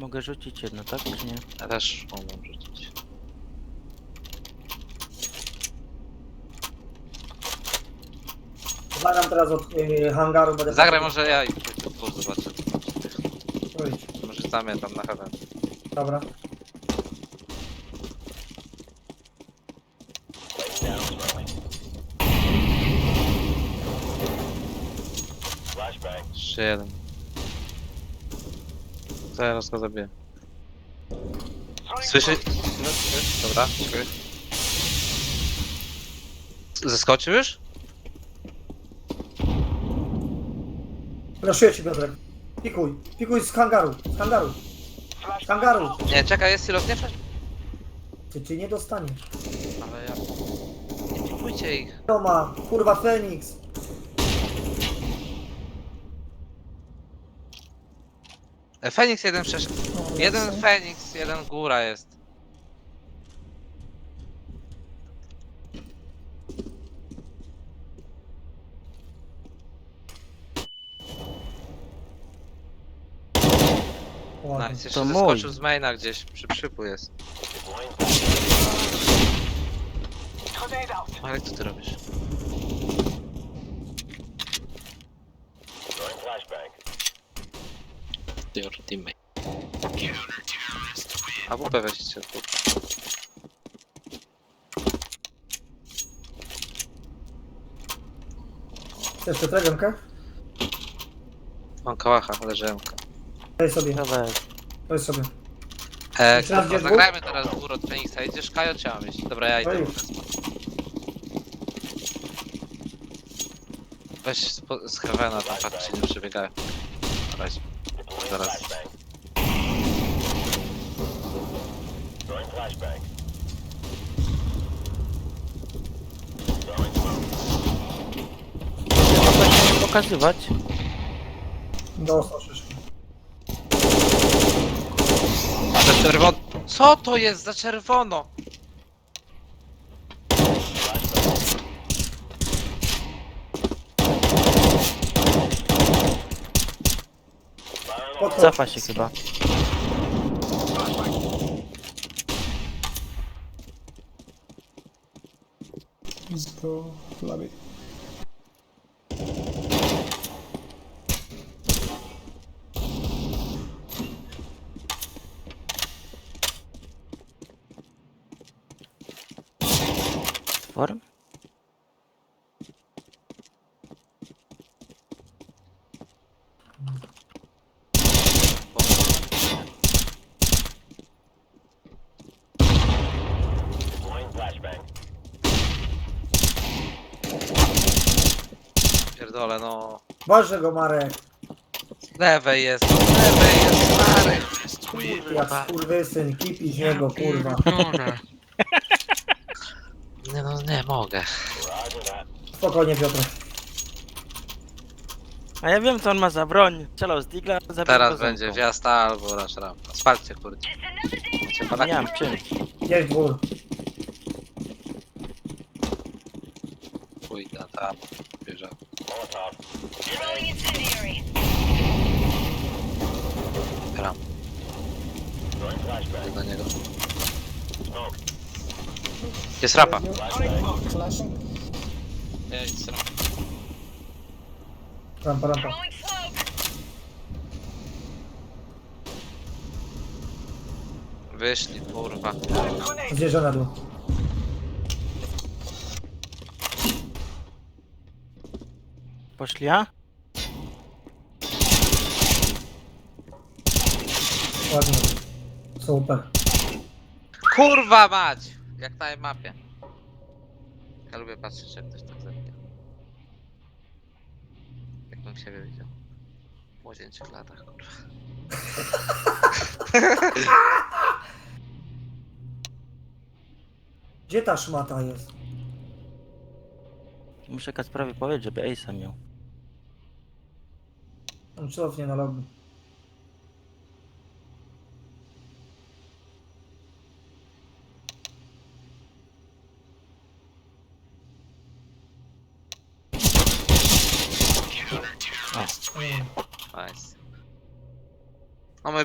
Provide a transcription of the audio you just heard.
Mogę rzucić jedno, tak czy nie? Ja też umiem rzucić. Zagram teraz od y, hangaru. Będę Zagraj może ja i tu zobaczę. Oj, Może zamię tam na heaven. Dobra. Jeszcze jeden. Zaraz go zabiję. Słyszy? No, słyszy? Dobra, czekaj. Zeskoczył już? Raszuję ci Piotrek. Pikuj, pikuj z hangaru, z hangaru. Z hangaru. Nie, czekaj, jest silos, nie flash. Ty, ty nie dostaniesz. Ale ja... Nie pikujcie ich. Toma, kurwa Feniks. E, Feniks jeden przeszedł. Jeden Feniks, jeden góra jest. Ładnie. Nice, jeszcze To mój. zeskoczył z maina gdzieś, przy przypu jest. Ale co ty robisz? Your teammate. A WP weźcie tu. Chcesz Piotrek rękę? Mam kałacha, leżemka. Daj sobie, No weź. daj sobie. E, Jeszcze raz kurwa, gdzie zagrajmy teraz górę od Feniksa. Idziesz Kajo, czy mam iść? Dobra, ja idę. No. Weź spo- z Heavena, tam faktycznie nie przebiegają. Na razie. Zaraz. Mogę się nie pokazywać. Dostał szyszkę. Za czerwono. Co to jest za czerwono? Cofa się chyba. Lewej. Stwór? Pierdolę, no. Boże go Marek. Z lewej jest, z lewej jest, stary. Jak skurwysyn, kipi z niego, kurwa. Nie no, nie mogę. Spokojnie Piotrek. A ja wiem co on ma za broń. Strzelał z digla, zabił Teraz będzie wjazd albo rasz rampa. Spalcie kurde. Macie Nie mam czym. Gdzieś dwór. Pójdę tam. Bierze. Throwing incendiary. Gram. Idę do niego. Jest rapa. Flashing. Jest rapa. Rampa, rampa. Throwing smoke. Wyszli, kurwa. Zjeżdża na dół. Poszli, a? Ładnie. Super. Kurwa mać! Jak na mapie. Ja lubię patrzeć jak ktoś tak zabija. Jakbym siebie widział. W młodzieńczych latach, kurwa. Gdzie ta szmata jest? Muszę Kacprowi powiedzieć, żeby Ace'a miał. On cofnie na lobby. Nice. No my